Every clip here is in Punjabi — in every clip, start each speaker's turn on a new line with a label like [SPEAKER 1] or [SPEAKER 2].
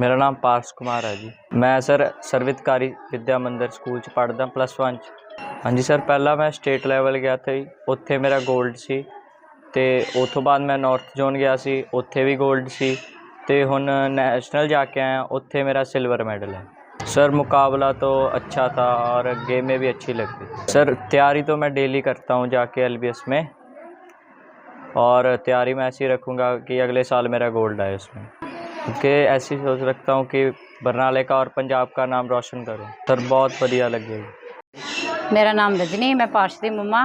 [SPEAKER 1] ਮੇਰਾ ਨਾਮ ਪਾਰਸ ਕੁਮਾਰ ਹੈ ਜੀ। ਮੈਂ ਸਰ ਸਰਵਿਤਕਾਰੀ ਵਿਦਿਆ ਮੰਦਰ ਸਕੂਲ ਚ ਪੜ੍ਹਦਾ ਪਲੱਸ 1 ਚ। ਹਾਂਜੀ ਸਰ, ਪਹਿਲਾਂ ਮੈਂ ਸਟੇਟ ਲੈਵਲ ਗਿਆ ਸੀ ਉੱਥੇ ਮੇਰਾ 골ਡ ਸੀ ਤੇ ਉਥੋਂ ਬਾਅਦ ਮੈਂ ਨਾਰਥ ਜ਼ੋਨ ਗਿਆ ਸੀ, ਉੱਥੇ ਵੀ 골ਡ ਸੀ ਤੇ ਹੁਣ ਨੈਸ਼ਨਲ ਜਾ ਕੇ ਆਇਆ, ਉੱਥੇ ਮੇਰਾ ਸਿਲਵਰ ਮੈਡਲ ਹੈ। सर मुकाबला तो अच्छा था और गेम में भी अच्छी लगती सर तैयारी तो मैं डेली करता हूँ जाके एल में ਔਰ ਤਿਆਰੀ ਮੈਂ ਐਸੀ ਰੱਖੂੰਗਾ ਕਿ ਅਗਲੇ ਸਾਲ ਮੇਰਾ गोल्ड ਆਏ उसमें ਕਿ ਐਸੀ ਸੋਚ रखता हूँ कि बरनाले का और पंजाब का नाम रोशन करूँ ਸਰ, ਬਹੁਤ ਵਧੀਆ ਲੱਗਿਆ
[SPEAKER 2] ਮੇਰਾ ਨਾਮ ਰਜਨੀ, ਮੈਂ ਪਾਰਸ਼ ਦੀ ਮੰਮਾ।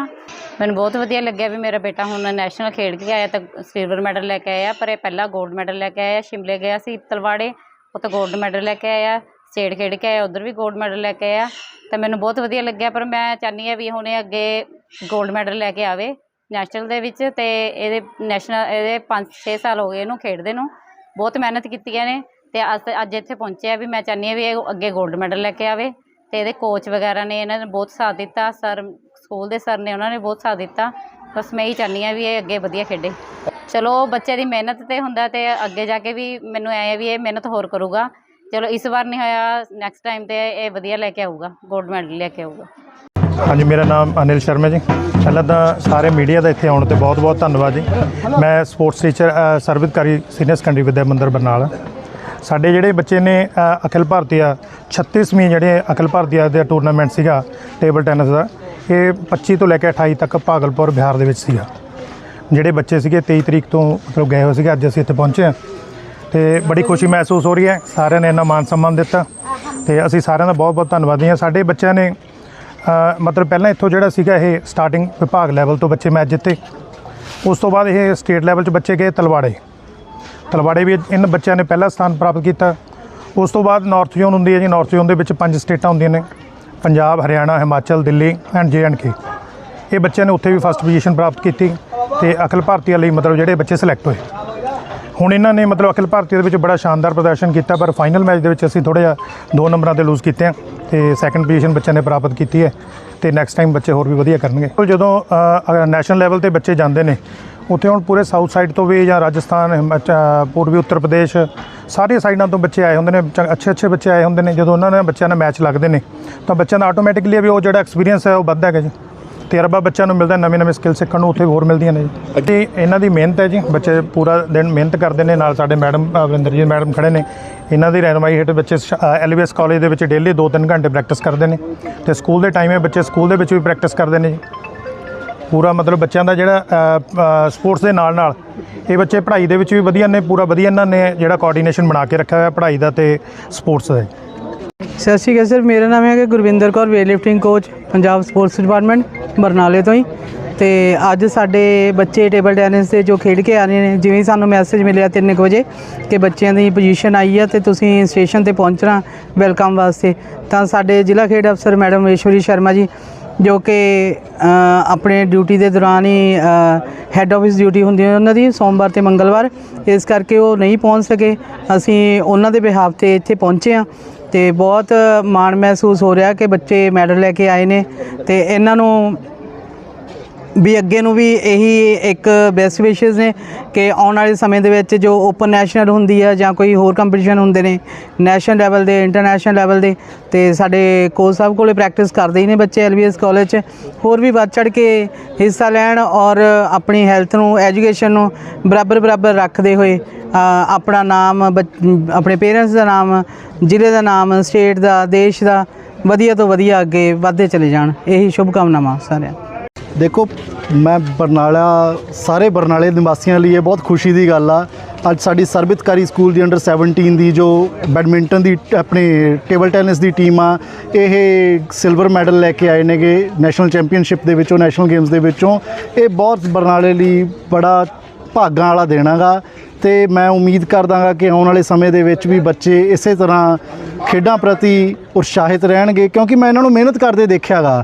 [SPEAKER 2] ਮੈਨੂੰ ਬਹੁਤ ਵਧੀਆ ਲੱਗਿਆ ਵੀ ਮੇਰਾ ਬੇਟਾ ਹੁਣ ਨੈਸ਼ਨਲ ਖੇਡ ਕੇ ਆਇਆ ਤਾਂ ਸਿਲਵਰ ਮੈਡਲ ਲੈ ਕੇ ਆਇਆ, ਪਰ ਇਹ ਪਹਿਲਾ ਗੋਲਡ ਮੈਡਲ ਲੈ ਕੇ ਆਇਆ, ਸ਼ਿਮਲੇ ਗਿਆ ਸੀ ਤਲਵਾੜੇ ਉੱਥੇ ਗੋਲਡ ਮੈਡਲ ਲੈ ਕੇ ਆਇਆ ਸਟੇਟ ਖੇਡ ਕੇ ਆਇਆ, ਉਧਰ ਵੀ ਗੋਲਡ ਮੈਡਲ ਲੈ ਕੇ ਆਇਆ। ਤਾਂ ਮੈਨੂੰ ਬਹੁਤ ਵਧੀਆ ਲੱਗਿਆ, ਪਰ ਮੈਂ ਚਾਹਨੀ ਆ ਵੀ ਹੁਣ ਇਹ ਅੱਗੇ ਗੋਲਡ ਮੈਡਲ ਲੈ ਕੇ ਆਵੇ ਨੈਸ਼ਨਲ ਦੇ ਵਿੱਚ ਤੇ ਇਹਦੇ ਨੈਸ਼ਨਲ ਇਹਦੇ 5-6 ਸਾਲ ਹੋ ਗਏ ਇਹਨੂੰ ਖੇਡਦੇ ਨੂੰ। ਬਹੁਤ ਮਿਹਨਤ ਕੀਤੀਆਂ ਨੇ ਤੇ ਅੱਜ ਅੱਜ ਇੱਥੇ ਪਹੁੰਚਿਆ ਵੀ ਮੈਂ ਚਾਹੁੰਦੀ ਹਾਂ ਵੀ ਇਹ ਅੱਗੇ 골ਡ ਮੈਡਲ ਲੈ ਕੇ ਆਵੇ ਤੇ ਇਹਦੇ ਕੋਚ ਵਗੈਰਾ ਨੇ ਇਹਨਾਂ ਨੇ ਬਹੁਤ ਸਾਥ ਦਿੱਤਾ, ਸਰ ਸਕੂਲ ਦੇ ਸਰ ਨੇ ਉਹਨਾਂ ਨੇ ਬਹੁਤ ਸਾਥ ਦਿੱਤਾ। ਬਸ ਮੈਂ ਹੀ ਚਾਹੁੰਦੀ ਹਾਂ ਵੀ ਇਹ ਅੱਗੇ ਵਧੀਆ ਖੇਡੇ। ਚਲੋ ਬੱਚੇ ਦੀ ਮਿਹਨਤ ਤੇ ਹੁੰਦਾ ਤੇ ਅੱਗੇ ਜਾ ਕੇ ਵੀ ਮੈਨੂੰ ਐ ਵੀ ਇਹ ਮਿਹਨਤ ਹੋਰ ਕਰੂਗਾ। ਚਲੋ ਇਸ ਵਾਰ ਨਹੀਂ ਹੋਇਆ ਨੈਕਸਟ ਟਾਈਮ ਤੇ ਇਹ ਵਧੀਆ ਲੈ ਕੇ ਆਊਗਾ 골ਡ ਮੈਡਲ ਲੈ ਕੇ ਆਊਗਾ।
[SPEAKER 3] ਹਾਂਜੀ ਮੇਰਾ ਨਾਮ ਅਨਿਲ ਸ਼ਰਮਾ ਜੀ। ਪਹਿਲਾਂ ਤਾਂ ਸਾਰੇ ਮੀਡੀਆ ਦਾ ਇੱਥੇ ਆਉਣ ਤੇ ਬਹੁਤ-ਬਹੁਤ ਧੰਨਵਾਦ ਜੀ। ਮੈਂ sports teacher uh, Sarvhitkari Senior Secondary Vidya Mandir Barnala. ਸਾਡੇ ਜਿਹੜੇ ਬੱਚੇ ਨੇ ਅਖਿਲ ਭਾਰਤੀਆ 36ਵੀਂ ਜਿਹੜੇ ਅਖਿਲ ਭਾਰਤੀਆ ਦਾ ਟੂਰਨਾਮੈਂਟ ਸੀਗਾ ਟੇਬਲ ਟੈਨਿਸ ਦਾ ਇਹ 25 ਤੋਂ ਲੈ ਕੇ 28 ਤੱਕ ਭਾਗਲਪੁਰ ਬਿਹਾਰ ਦੇ ਵਿੱਚ ਸੀਗਾ। ਜਿਹੜੇ ਬੱਚੇ ਸੀਗੇ 23 ਤਰੀਕ ਤੋਂ ਮਤਲਬ ਗਏ ਹੋਏ ਸੀਗੇ ਅੱਜ ਅਸੀਂ ਇੱਥੇ ਪਹੁੰਚੇ ਹਾਂ। ਤੇ ਬੜੀ ਖੁਸ਼ੀ ਮਹਿਸੂਸ ਹੋ ਰਹੀ ਹੈ ਸਾਰਿਆਂ ਨੇ ਇੰਨਾ ਮਾਨ ਸਨਮਾਨ ਦਿੱਤਾ। ਤੇ ਅਸੀਂ ਸਾਰਿਆਂ ਦਾ ਬਹੁਤ-ਬਹੁਤ ਧੰਨਵਾਦੀ ਹਾਂ। ਸਾਡੇ ਬੱਚਿਆਂ ਨੇ ਮਤਲਬ ਪਹਿਲਾਂ ਇੱਥੋਂ ਜਿਹੜਾ ਸੀਗਾ ਇਹ ਸਟਾਰਟਿੰਗ ਵਿਭਾਗ ਲੈਵਲ ਤੋਂ ਬੱਚੇ ਮੈਚ ਜਿੱਤੇ। ਉਸ ਤੋਂ ਬਾਅਦ ਇਹ ਸਟੇਟ ਲੈਵਲ 'ਚ ਬੱਚੇ ਗਏ ਤਲਵਾੜੇ। ਤਲਵਾੜੇ ਵੀ ਇਹਨਾਂ ਬੱਚਿਆਂ ਨੇ ਪਹਿਲਾ ਸਥਾਨ ਪ੍ਰਾਪਤ ਕੀਤਾ। ਉਸ ਤੋਂ ਬਾਅਦ ਨਾਰਥ ਜ਼ੋਨ ਹੁੰਦੀ ਹੈ ਜੀ। ਨਾਰਥ ਜ਼ੋਨ ਦੇ ਵਿੱਚ ਪੰਜ ਸਟੇਟਾਂ ਹੁੰਦੀਆਂ ਨੇ। Punjab, Haryana, Himachal, Delhi and J and K ਇਹ ਬੱਚਿਆਂ ਨੇ ਉੱਥੇ ਵੀ ਫਸਟ ਪੋਜੀਸ਼ਨ ਪ੍ਰਾਪਤ ਕੀਤੀ ਤੇ ਅਖਿਲ ਭਾਰਤੀ ਲਈ ਮਤਲਬ ਜਿਹੜੇ ਬੱਚੇ ਸਿਲੈਕਟ ਹੋਏ। ਹੁਣ ਇਹਨਾਂ ਨੇ ਮਤਲਬ ਅਖਿਲ ਭਾਰਤੀ ਦੇ ਵਿੱਚ ਬੜਾ ਸ਼ਾਨਦਾਰ ਪ੍ਰਦਰਸ਼ਨ ਕੀਤਾ, ਪਰ ਫਾਈਨਲ ਮੈਚ ਦੇ ਵਿੱਚ ਅਸੀਂ ਥੋੜਾ ਜਿਹਾ ਦੋ ਨੰਬਰਾਂ ਤੇ ਲੂਜ਼ ਕੀਤੇ ਆ ਤੇ ਸੈਕੰਡ ਪੋਜੀਸ਼ਨ ਬੱਚਿਆਂ ਨੇ ਪ੍ਰਾਪਤ ਕੀਤੀ ਹੈ ਤੇ ਨੈਕਸਟ ਟਾਈਮ ਬੱਚੇ ਹੋਰ ਵੀ ਵਧੀਆ ਕਰਨਗੇ। ਜਦੋਂ ਨੈਸ਼ਨਲ ਲੈਵਲ ਤੇ ਬੱਚੇ ਜਾਂਦੇ ਨੇ, ਉੱਥੇ ਹੁਣ ਪੂਰੇ ਸਾਊਥ ਸਾਈਡ ਤੋਂ ਵੀ ਜਾਂ ਰਾਜਸਥਾਨ ਹਿਮਾਚਲ ਪੂਰਬੀ ਉੱਤਰ ਪ੍ਰਦੇਸ਼ ਸਾਰੀਆਂ ਸਾਈਡਾਂ ਤੋਂ ਬੱਚੇ ਆਏ ਹੁੰਦੇ ਨੇ ਅੱਛੇ ਅੱਛੇ ਬੱਚੇ ਆਏ ਹੁੰਦੇ ਨੇ, ਜਦੋਂ ਉਹਨਾਂ ਨਾਲ ਬੱਚਿਆਂ ਨਾਲ ਮੈਚ ਲੱਗਦੇ ਨੇ, ਤਾਂ ਬੱਚਿਆਂ ਦਾ ਆਟੋਮੈਟਿਕਲੀ ਵੀ ਉਹ ਜਿਹੜਾ ਐਕਸਪੀਰੀਅੰਸ ਹੈ ਉਹ ਵੱਧਦਾ ਹੈਗਾ ਜੀ। ਤਜਰਬਾ ਬੱਚਿਆਂ ਨੂੰ ਮਿਲਦਾ, ਨਵੇਂ ਨਵੇਂ ਸਕਿੱਲ ਸਿੱਖਣ ਨੂੰ ਉੱਥੇ ਹੋਰ ਮਿਲਦੀਆਂ ਨੇ ਜੀ। ਤੇ ਇਹਨਾਂ ਦੀ ਮਿਹਨਤ ਹੈ ਜੀ, ਬੱਚੇ ਪੂਰਾ ਦਿਨ ਮਿਹਨਤ ਕਰਦੇ ਨੇ, ਨਾਲ ਸਾਡੇ ਮੈਡਮ ਅਵਿੰਦਰਜੀਤ ਮੈਡਮ ਖੜੇ ਨੇ। ਇਹਨਾਂ ਦੀ ਰਹਿਨਮਾਈ ਹੇਠ ਬੱਚੇ ਐਲਵੀਐਸ ਕਾਲਜ ਦੇ ਵਿੱਚ ਡੇਲੀ 2-3 ਘੰਟੇ ਪ੍ਰੈਕਟਿਸ ਕਰਦੇ ਨੇ। ਤੇ ਸਕੂਲ ਦੇ ਟਾਈਮੇ ਬੱਚੇ ਸਕੂਲ ਦੇ ਵਿੱਚ ਵੀ ਪ੍ਰੈਕਟਿਸ ਕਰਦੇ ਨੇ ਜੀ। ਪੂਰਾ ਮਤਲਬ ਬੱਚਿਆਂ ਦਾ ਜਿਹੜਾ ਸਪੋਰਟਸ ਦੇ ਨਾਲ ਨਾਲ ਇਹ ਬੱਚੇ ਪੜ੍ਹਾਈ ਦੇ ਵਿੱਚ ਵੀ ਵਧੀਆ ਨੇ, ਪੂਰਾ ਵਧੀਆ ਇਹਨਾਂ ਨੇ ਜਿਹੜਾ ਕੋਆਰਡੀਨੇਸ਼ਨ ਬਣਾ ਕੇ ਰੱਖਿਆ ਹੋਇਆ ਪੜ੍ਹਾਈ ਦਾ ਤੇ ਸਪੋਰਟਸ ਦਾ
[SPEAKER 4] ਸਤਿ ਸ਼੍ਰੀ ਅਕਾਲ ਸਰ, ਮੇਰਾ ਨਾਮ ਹੈ Gurvinder Kaur weightlifting coach Punjab sports department ਬਰਨਾਲੇ ਤੋਂ ਹੀ। ਤੇ ਅੱਜ ਸਾਡੇ ਬੱਚੇ ਟੇਬਲ ਟੈਨਿਸ ਦੇ ਜੋ ਖੇਡ ਕੇ ਆ ਰਹੇ ਨੇ, ਜਿਵੇਂ ਸਾਨੂੰ ਮੈਸੇਜ ਮਿਲਿਆ 3 ਵਜੇ ਕਿ ਬੱਚਿਆਂ ਦੀ ਪੋਜੀਸ਼ਨ ਆਈ ਹੈ ਤੇ ਤੁਸੀਂ ਸਟੇਸ਼ਨ ਤੇ ਪਹੁੰਚਣਾ ਵੈਲਕਮ ਵਾਸਤੇ, ਤਾਂ ਸਾਡੇ ਜ਼ਿਲ੍ਹਾ ਖੇਡ ਅਫਸਰ ਮੈਡਮ ਈਸ਼ਵਰੀ ਸ਼ਰਮਾ ਜੀ, ਜੋ ਕਿ ਆਪਣੇ ਡਿਊਟੀ ਦੇ ਦੌਰਾਨ ਹੀ ਹੈੱਡ ਆਫਿਸ ਡਿਊਟੀ ਹੁੰਦੀ ਹੈ ਉਹਨਾਂ ਦੀ, ਸੋਮਵਾਰ ਤੇ ਮੰਗਲਵਾਰ, ਇਸ ਕਰਕੇ ਉਹ ਨਹੀਂ ਪਹੁੰਚ ਸਕੇ। ਅਸੀਂ ਉਹਨਾਂ ਦੇ ਬਿਹਾਫ ਤੇ ਇੱਥੇ ਪਹੁੰਚੇ ਹਾਂ। ਤੇ ਬਹੁਤ ਮਾਣ ਮਹਿਸੂਸ ਹੋ ਰਿਹਾ ਕਿ ਬੱਚੇ ਮੈਡਲ ਲੈ ਕੇ ਆਏ ਨੇ ਤੇ ਇਹਨਾਂ ਨੂੰ ਵੀ ਅੱਗੇ ਨੂੰ ਵੀ ਇਹੀ ਇੱਕ ਬੈਸਟ ਵਿਸ਼ੇਸ ਨੇ ਕਿ ਆਉਣ ਵਾਲੇ ਸਮੇਂ ਦੇ ਵਿੱਚ ਜੋ ਓਪਨ ਨੈਸ਼ਨਲ ਹੁੰਦੀ ਹੈ ਜਾਂ ਕੋਈ ਹੋਰ ਕੰਪੀਟੀਸ਼ਨ ਹੁੰਦੇ ਨੇ ਨੈਸ਼ਨਲ ਲੈਵਲ ਦੇ ਇੰਟਰਨੈਸ਼ਨਲ ਲੈਵਲ ਦੇ, ਤੇ ਸਾਡੇ ਕੋਚ ਸਾਹਿਬ ਕੋਲੇ ਪ੍ਰੈਕਟਿਸ ਕਰਦੇ ਹੀ ਨੇ ਬੱਚੇ ਐਲਬੀਐਸ ਕਾਲਜ 'ਚ। ਹੋਰ ਵੀ ਵੱਧ ਚੜ ਕੇ ਹਿੱਸਾ ਲੈਣ ਔਰ ਆਪਣੀ ਹੈਲਥ ਨੂੰ ਐਜੂਕੇਸ਼ਨ ਨੂੰ ਬਰਾਬਰ ਬਰਾਬਰ ਰੱਖਦੇ ਹੋਏ ਆਪਣਾ ਨਾਮ, ਬੱਚ- ਆਪਣੇ ਪੇਰੈਂਟਸ ਦਾ ਨਾਮ, ਜ਼ਿਲ੍ਹੇ ਦਾ ਨਾਮ ਸਟੇਟ ਦਾ, ਦੇਸ਼ ਦਾ, ਵਧੀਆ ਤੋਂ ਵਧੀਆ ਅੱਗੇ ਵਧਦੇ ਚਲੇ ਜਾਣ। ਇਹੀ ਸ਼ੁਭ ਕਾਮਨਾਵਾਂ ਸਾਰਿਆਂ
[SPEAKER 5] ਦੇਖੋ, ਮੈਂ ਬਰਨਾਲਾ, ਸਾਰੇ ਬਰਨਾਲੇ ਨਿਵਾਸੀਆਂ ਲਈ ਇਹ ਬਹੁਤ ਖੁਸ਼ੀ ਦੀ ਗੱਲ ਆ। ਅੱਜ ਸਾਡੀ ਸਰਬਿਤਕਾਰੀ ਸਕੂਲ ਦੀ ਅੰਡਰ 17 ਦੀ ਜੋ ਬੈਡਮਿੰਟਨ ਦੀ ਆਪਣੇ ਟੇਬਲ ਟੈਨਿਸ ਦੀ ਟੀਮ ਆ, ਇਹ ਸਿਲਵਰ ਮੈਡਲ ਲੈ ਕੇ ਆਏ ਨੇਗੇ ਨੈਸ਼ਨਲ ਚੈਂਪੀਅਨਸ਼ਿਪ ਦੇ ਵਿੱਚੋਂ ਨੈਸ਼ਨਲ ਗੇਮਸ ਦੇ ਵਿੱਚੋਂ। ਇਹ ਬਹੁਤ ਬਰਨਾਲੇ ਲਈ ਬੜਾ ਭਾਗਾਂ ਵਾਲਾ ਦੇਣਾਗਾ ਤੇ ਮੈਂ ਉਮੀਦ ਕਰਦਾਗਾ ਕਿ ਆਉਣ ਵਾਲੇ ਸਮੇਂ ਦੇ ਵਿੱਚ ਵੀ ਬੱਚੇ ਇਸੇ ਤਰ੍ਹਾਂ ਖੇਡਾਂ ਪ੍ਰਤੀ ਉਤਸ਼ਾਹਿਤ ਰਹਿਣਗੇ, ਕਿਉਂਕਿ ਮੈਂ ਇਹਨਾਂ ਨੂੰ ਮਿਹਨਤ ਕਰਦੇ ਦੇਖਿਆਗਾ।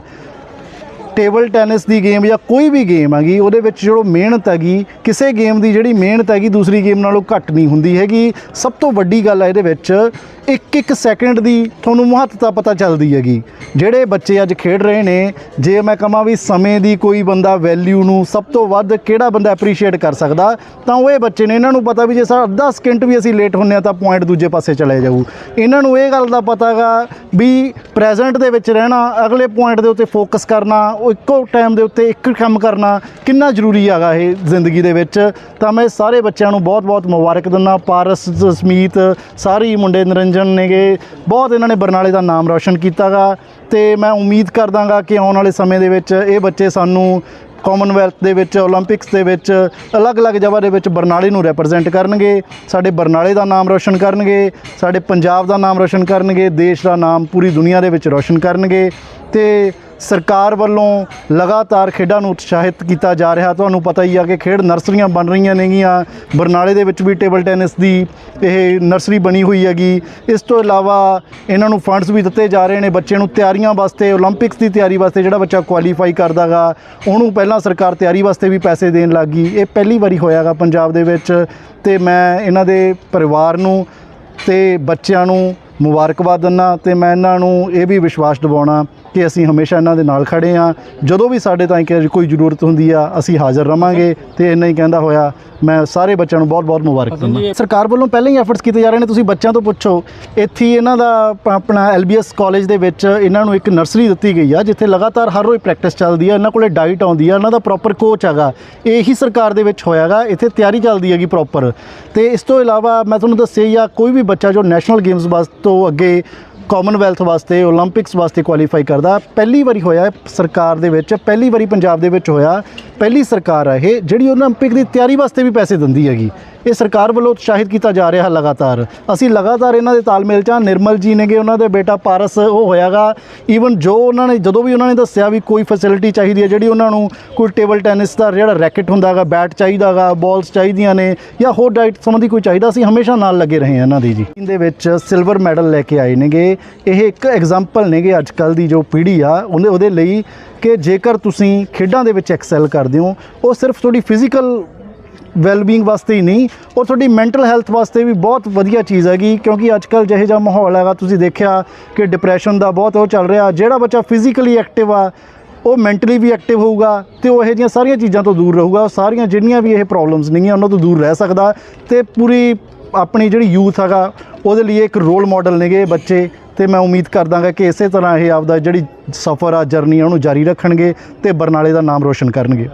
[SPEAKER 5] ਟੇਬਲ ਟੈਨਿਸ ਦੀ ਗੇਮ ਜਾਂ ਕੋਈ ਵੀ ਗੇਮ ਹੈਗੀ, ਉਹਦੇ ਵਿੱਚ ਜਿਹੜੋ ਮਿਹਨਤ ਹੈਗੀ, ਕਿਸੇ ਗੇਮ ਦੀ ਜਿਹੜੀ ਮਿਹਨਤ ਹੈਗੀ, ਦੂਸਰੀ ਗੇਮ ਨਾਲੋਂ ਘੱਟ ਨਹੀਂ ਹੁੰਦੀ ਹੈਗੀ। ਸਭ ਤੋਂ ਵੱਡੀ ਗੱਲ ਹੈ ਇਹਦੇ ਵਿੱਚ ਇੱਕ ਇੱਕ ਸੈਕਿੰਡ ਦੀ ਤੁਹਾਨੂੰ ਮਹੱਤਤਾ ਪਤਾ ਚੱਲਦੀ ਹੈਗੀ। ਜਿਹੜੇ ਬੱਚੇ ਅੱਜ ਖੇਡ ਰਹੇ ਨੇ, ਜੇ ਮੈਂ ਕਹਾਂ ਵੀ ਸਮੇਂ ਦੀ ਕੋਈ ਬੰਦਾ ਵੈਲਿਊ ਨੂੰ ਸਭ ਤੋਂ ਵੱਧ ਕਿਹੜਾ ਬੰਦਾ ਐਪਰੀਸ਼ੀਏਟ ਕਰ ਸਕਦਾ, ਤਾਂ ਉਹ ਇਹ ਬੱਚੇ ਨੇ। ਇਹਨਾਂ ਨੂੰ ਪਤਾ ਵੀ ਜੇ ਸਾ ਅੱਧਾ ਸਕਿੰਟ ਵੀ ਅਸੀਂ ਲੇਟ ਹੁੰਨੇ ਆ ਤਾਂ ਪੁਆਇੰਟ ਦੂਜੇ ਪਾਸੇ ਚਲੇ ਜਾਊ। ਇਹਨਾਂ ਨੂੰ ਇਹ ਗੱਲ ਦਾ ਪਤਾਗਾ ਵੀ ਪ੍ਰੈਜ਼ੈਂਟ ਦੇ ਵਿੱਚ ਰਹਿਣਾ, ਅਗਲੇ ਪੁਆਇੰਟ ਦੇ ਉੱਤੇ ਫੋਕਸ ਕਰਨਾ, ਉਹ ਇੱਕੋ ਟਾਈਮ ਦੇ ਉੱਤੇ ਇੱਕ ਕੰਮ ਕਰਨਾ, ਕਿੰਨਾ ਜ਼ਰੂਰੀ ਹੈਗਾ ਇਹ ਜ਼ਿੰਦਗੀ ਦੇ ਵਿੱਚ। ਤਾਂ ਮੈਂ ਸਾਰੇ ਬੱਚਿਆਂ ਨੂੰ ਬਹੁਤ-ਬਹੁਤ ਮੁਬਾਰਕ ਦਿੰਦਾ। ਪਾਰਸ ਸਮੀਤ ਸਾਰੇ ਮੁੰਡੇ ਮੁੰਡੇ ਵਿਅੰਜਨ ਨੇਗੇ। ਬਹੁਤ ਇਹਨਾਂ ਨੇ ਬਰਨਾਲੇ ਦਾ ਨਾਮ ਰੌਸ਼ਨ ਕੀਤਾਗਾ ਤੇ ਮੈਂ ਉਮੀਦ ਕਰਦਾਗਾ ਕਿ ਆਉਣ ਵਾਲੇ ਸਮੇਂ ਦੇ ਵਿੱਚ ਇਹ ਬੱਚੇ ਸਾਨੂੰ ਕਾਮਨਵੈਲਥ ਦੇ ਵਿੱਚ 올림픽ਸ ਦੇ ਵਿੱਚ, ਅਲੱਗ-ਅਲੱਗ ਜਗ੍ਹਾ ਦੇ ਵਿੱਚ ਬਰਨਾਲੇ ਨੂੰ ਰਿਪਰੈਜ਼ੈਂਟ ਕਰਨਗੇ। ਸਾਡੇ ਬਰਨਾਲੇ ਦਾ ਨਾਮ ਰੋਸ਼ਨ ਕਰਨਗੇ, ਸਾਡੇ ਪੰਜਾਬ ਦਾ ਨਾਮ ਰੋਸ਼ਨ ਕਰਨਗੇ, ਦੇਸ਼ ਦਾ ਨਾਮ ਪੂਰੀ ਦੁਨੀਆ ਦੇ ਵਿੱਚ ਰੋਸ਼ਨ ਕਰਨਗੇ। ਤੇ ਸਰਕਾਰ ਵੱਲੋਂ ਲਗਾਤਾਰ ਖੇਡਾਂ ਨੂੰ ਉਤਸ਼ਾਹਿਤ ਕੀਤਾ ਜਾ ਰਿਹਾ। ਤੁਹਾਨੂੰ ਪਤਾ ਹੀ ਆ ਕਿ ਖੇਡ ਨਰਸਰੀਆਂ ਬਣ ਰਹੀਆਂ ਨੇਗੀਆਂ। ਬਰਨਾਲੇ ਦੇ ਵਿੱਚ ਵੀ ਟੇਬਲ ਟੈਨਿਸ ਦੀ ਇਹ ਨਰਸਰੀ ਬਣੀ ਹੋਈ ਹੈਗੀ। ਇਸ ਤੋਂ ਇਲਾਵਾ ਇਹਨਾਂ ਨੂੰ ਫੰਡਸ ਵੀ ਦਿੱਤੇ ਜਾ ਰਹੇ ਨੇ। ਬੱਚੇ ਨੂੰ ਤਿਆਰੀਆਂ ਵਾਸਤੇ 올림픽ਸ ਦੀ ਤਿਆਰੀ ਵਾਸਤੇ ਜਿਹੜਾ ਬੱਚਾ ਕੁਆਲੀਫਾਈ ਕਰਦਾਗਾ, ਉਹਨੂੰ ਪਹਿਲਾਂ ਸਰਕਾਰ ਤਿਆਰੀ ਵਾਸਤੇ ਵੀ ਪੈਸੇ ਦੇਣ ਲੱਗੀ ਇਹ ਪਹਿਲੀ ਵਾਰੀ ਹੋਇਆਗਾ ਪੰਜਾਬ ਦੇ ਵਿੱਚ ਤੇ ਮੈਂ ਇਹਨਾਂ ਦੇ ਪਰਿਵਾਰ ਨੂੰ ਤੇ ਬੱਚਿਆਂ ਨੂੰ ਮੁਬਾਰਕਬਾਦ ਦਿੰਦਾ ਤੇ ਮੈਂ ਇਹਨਾਂ ਨੂੰ ਇਹ ਵੀ ਵਿਸ਼ਵਾਸ ਦਿਵਾਉਣਾ ਕਿ ਅਸੀਂ ਹਮੇਸ਼ਾ ਇਹਨਾਂ ਦੇ ਨਾਲ ਖੜੇ ਆ ਜਦੋਂ ਵੀ ਸਾਡੇ ਕਿ ਕੋਈ ਜ਼ਰੂਰਤ ਹੁੰਦੀ ਆ ਅਸੀਂ ਹਾਜ਼ਰ ਰਵਾਂਗੇ ਤੇ ਇੰਨਾ ਹੀ ਕਹਿੰਦਾ ਹੋਇਆ ਮੈਂ ਸਾਰੇ ਬੱਚਿਆਂ ਨੂੰ ਬਹੁਤ-ਬਹੁਤ ਮੁਬਾਰਕ ਦਿੰਦਾ। ਸਰਕਾਰ ਵੱਲੋਂ ਪਹਿਲਾਂ ਹੀ ਐਫਰਟਸ ਕੀਤੇ ਜਾ ਰਹੇ ਨੇ ਤੁਸੀਂ ਬੱਚਿਆਂ ਤੋਂ ਪੁੱਛੋ ਇੱਥੇ ਇਹਨਾਂ ਦਾ ਆਪਣਾ ਐਲਬੀਐਸ ਕਾਲਜ ਦੇ ਵਿੱਚ ਇਹਨਾਂ ਨੂੰ ਇੱਕ ਨਰਸਰੀ ਦਿੱਤੀ ਗਈ ਆ ਜਿੱਥੇ ਲਗਾਤਾਰ ਹਰ ਰੋਜ਼ ਪ੍ਰੈਕਟਿਸ ਚੱਲਦੀ ਆ ਇਹਨਾਂ ਕੋਲੇ ਡਾਈਟ ਆਉਂਦੀ ਆ ਇਹਨਾਂ ਦਾ ਪ੍ਰੋਪਰ ਕੋਚ ਹੈਗਾ। ਇਹੀ ਸਰਕਾਰ ਦੇ ਵਿੱਚ ਹੋਇਆਗਾ ਇੱਥੇ ਤਿਆਰੀ ਚੱਲਦੀ ਹੈਗੀ ਪ੍ਰੋਪਰ ਤੇ ਇਸ ਤੋਂ ਇਲਾਵਾ ਮੈਂ ਤੁਹਾਨੂੰ ਦੱਸਿਆ ਹੀ ਆ ਕੋਈ ਵੀ ਬੱਚਾ ਜੋ ਨੈਸ਼ਨਲ ਗੇਮਸ ਵਾਸਤੇ ਤੋਂ ਅੱਗੇ ਕਾਮਨਵੈਲਥ ਵਾਸਤੇ 올림픽ਸ ਵਾਸਤੇ ਕੁਆਲੀਫਾਈ ਕਰਦਾ। ਪਹਿਲੀ ਵਾਰੀ ਹੋਇਆ ਸਰਕਾਰ ਦੇ ਵਿੱਚ, ਪਹਿਲੀ ਵਾਰੀ ਪੰਜਾਬ ਦੇ ਵਿੱਚ ਹੋਇਆ। ਪਹਿਲੀ ਸਰਕਾਰ ਆ ਇਹ, ਜਿਹੜੀ 올림픽 ਦੀ ਤਿਆਰੀ ਵਾਸਤੇ ਵੀ ਪੈਸੇ ਦਿੰਦੀ ਹੈਗੀ। ਇਹ ਸਰਕਾਰ ਵੱਲੋਂ ਉਤਸ਼ਾਹਿਤ ਕੀਤਾ ਜਾ ਰਿਹਾ ਲਗਾਤਾਰ। ਅਸੀਂ ਲਗਾਤਾਰ ਇਹਨਾਂ ਦੇ ਤਾਲਮੇਲ ਚ ਹਾਂ। ਨਿਰਮਲ ਜੀ ਨੇਗੇ, ਉਹਨਾਂ ਦੇ ਬੇਟਾ ਪਾਰਸ, ਉਹ ਹੋਇਆਗਾ। ਈਵਨ ਜੋ ਉਹਨਾਂ ਨੇ ਜਦੋਂ ਵੀ ਉਹਨਾਂ ਨੇ ਦੱਸਿਆ ਵੀ ਕੋਈ ਫੈਸਿਲਿਟੀ ਚਾਹੀਦੀ ਹੈ, ਜਿਹੜੀ ਉਹਨਾਂ ਨੂੰ ਕੋਈ ਟੇਬਲ ਟੈਨਿਸ ਦਾ ਜਿਹੜਾ ਰੈਕਟ ਹੁੰਦਾਗਾ ਬੈਟ ਚਾਹੀਦਾਗਾ ਬਾਲਸ ਚਾਹੀਦੀਆਂ ਨੇ ਜਾਂ ਹੋਰ ਡਾਈਟ ਸੰਬੰਧੀ ਕੋਈ ਚਾਹੀਦਾ, ਅਸੀਂ ਹਮੇਸ਼ਾ ਨਾਲ ਲੱਗੇ ਰਹੇ ਹਾਂ ਇਹਨਾਂ ਦੀ ਜੀ। ਇਹਦੇ ਵਿੱਚ ਸਿਲਵਰ ਮੈਡਲ ਲੈ ਕੇ ਆਏ ਨੇਗੇ। ਇਹ ਇੱਕ ਐਗਜ਼ਾਮਪਲ ਨੇਗੇ ਅੱਜ ਕੱਲ ਦੀ ਜੋ ਪੀੜ੍ਹੀ ਆ, ਉਹਦੇ ਉਹਦੇ ਲਈ ਕਿ ਜੇਕਰ ਤੁਸੀਂ ਖੇਡਾਂ ਦੇ ਵਿੱਚ ਐਕਸੈਲ ਕਰਦੇ ਹੋ, ਉਹ ਸਿਰਫ ਤੁਹਾਡੀ ਫਿਜ਼ੀਕਲ ਵੈਲਬੀਇੰਗ ਵਾਸਤੇ ਹੀ ਨਹੀਂ, ਉਹ ਤੁਹਾਡੀ ਮੈਂਟਲ ਹੈਲਥ ਵਾਸਤੇ ਵੀ ਬਹੁਤ ਵਧੀਆ ਚੀਜ਼ ਹੈਗੀ, ਕਿਉਂਕਿ ਅੱਜ ਕੱਲ੍ਹ ਜਿਹੇ ਜਿਹਾ ਮਾਹੌਲ ਹੈਗਾ, ਤੁਸੀਂ ਦੇਖਿਆ ਕਿ ਡਿਪਰੈਸ਼ਨ ਦਾ ਬਹੁਤ ਉਹ ਚੱਲ ਰਿਹਾ, ਜਿਹੜਾ ਬੱਚਾ ਫਿਜ਼ੀਕਲੀ ਐਕਟਿਵ ਆ, ਉਹ ਮੈਂਟਲੀ ਵੀ ਐਕਟਿਵ ਹੋਊਗਾ ਤੇ ਉਹ ਇਹੋ ਜਿਹੀਆਂ ਸਾਰੀਆਂ ਚੀਜ਼ਾਂ ਤੋਂ ਦੂਰ ਰਹੂਗਾ ਸਾਰੀਆਂ ਜਿੰਨੀਆਂ ਵੀ ਇਹ ਪ੍ਰੋਬਲਮਸ ਨੇਗੀਆਂ, ਉਹਨਾਂ ਤੋਂ ਦੂਰ ਰਹਿ ਸਕਦਾ ਤੇ ਪੂਰੀ ਆਪਣੀ ਜਿਹੜੀ ਯੂਥ ਹੈਗਾ, ਉਹਦੇ ਲਈ ਇੱਕ ਰੋਲ ਮਾਡਲ ਨੇਗੇ ਬੱਚੇ ਤੇ ਮੈਂ ਉਮੀਦ ਕਰਦਾਗਾ ਕਿ ਇਸੇ ਤਰ੍ਹਾਂ ਇਹ ਆਪਦਾ ਜਿਹੜੀ ਸਫ਼ਰ ਆ ਜਰਨੀ ਆ, ਉਹਨੂੰ ਜਾਰੀ ਰੱਖਣਗੇ ਤੇ ਬਰਨਾਲੇ ਦਾ ਨਾਮ ਰੋਸ਼ਨ ਕਰਨਗੇ।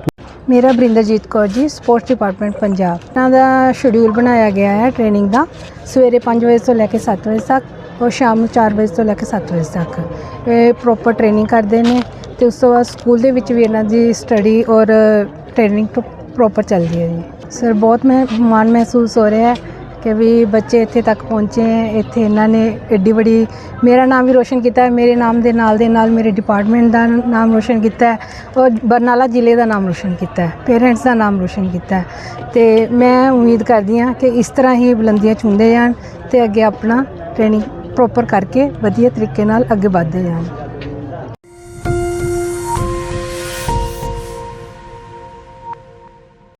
[SPEAKER 6] ਮੇਰਾ ਬਰਿੰਦਰਜੀਤ ਕੌਰ ਜੀ ਸਪੋਰਟਸ ਡਿਪਾਰਟਮੈਂਟ ਪੰਜਾਬ। ਇਹਨਾਂ ਦਾ ਸ਼ਡਿਊਲ ਬਣਾਇਆ ਗਿਆ ਹੈ ਟ੍ਰੇਨਿੰਗ ਦਾ। ਸਵੇਰੇ 5 ਵਜੇ ਤੋਂ ਲੈ ਕੇ 7 ਵਜੇ ਤੱਕ ਔਰ ਸ਼ਾਮ ਨੂੰ 4 ਵਜੇ ਤੋਂ ਲੈ ਕੇ 7 ਵਜੇ ਤੱਕ। ਇਹ ਪ੍ਰੋਪਰ ਟ੍ਰੇਨਿੰਗ ਕਰਦੇ ਨੇ ਤੇ ਉਸ ਤੋਂ ਬਾਅਦ ਸਕੂਲ ਦੇ ਵਿੱਚ ਵੀ ਇਹਨਾਂ ਦੀ ਸਟੱਡੀ ਔਰ ਟ੍ਰੇਨਿੰਗ ਪ੍ਰੋਪਰ ਚੱਲਦੀ ਹੈ ਜੀ। ਸਰ ਬਹੁਤ ਮੈਂ ਮਾਣ ਮਹਿਸੂਸ ਹੋ ਰਿਹਾ ਹੈ ਕਿ ਵੀ ਬੱਚੇ ਇੱਥੇ ਤੱਕ ਪਹੁੰਚੇ ਹੈ, ਇੱਥੇ ਇਹਨਾਂ ਨੇ ਐਡੀ ਬੜੀ ਮੇਰਾ ਨਾਮ ਵੀ ਰੋਸ਼ਨ ਕੀਤਾ ਹੈ, ਮੇਰੇ ਨਾਮ ਦੇ ਨਾਲ ਦੇ ਨਾਲ ਮੇਰੇ ਡਿਪਾਰਟਮੈਂਟ ਦਾ ਨਾਮ ਰੋਸ਼ਨ ਕੀਤਾ ਹੈ, ਔਰ ਬਰਨਾਲਾ ਜ਼ਿਲ੍ਹੇ ਦਾ ਨਾਮ ਰੋਸ਼ਨ ਕੀਤਾ ਹੈ ਪੇਰੈਂਟਸ ਦਾ ਨਾਮ ਰੋਸ਼ਨ ਕੀਤਾ ਹੈ। ਤੇ ਮੈਂ ਉਮੀਦ ਕਰਦੀ ਹਾਂ ਕਿ ਇਸ ਤਰ੍ਹਾਂ ਹੀ ਬੁਲੰਦੀਆਂ ਚੁੰਦੇ ਜਾਣ ਤੇ ਅੱਗੇ ਆਪਣਾ ਟ੍ਰੇਨਿੰਗ ਪ੍ਰੋਪਰ ਕਰਕੇ ਵਧੀਆ ਤਰੀਕੇ ਨਾਲ ਅੱਗੇ ਵਧਦੇ ਜਾਣ।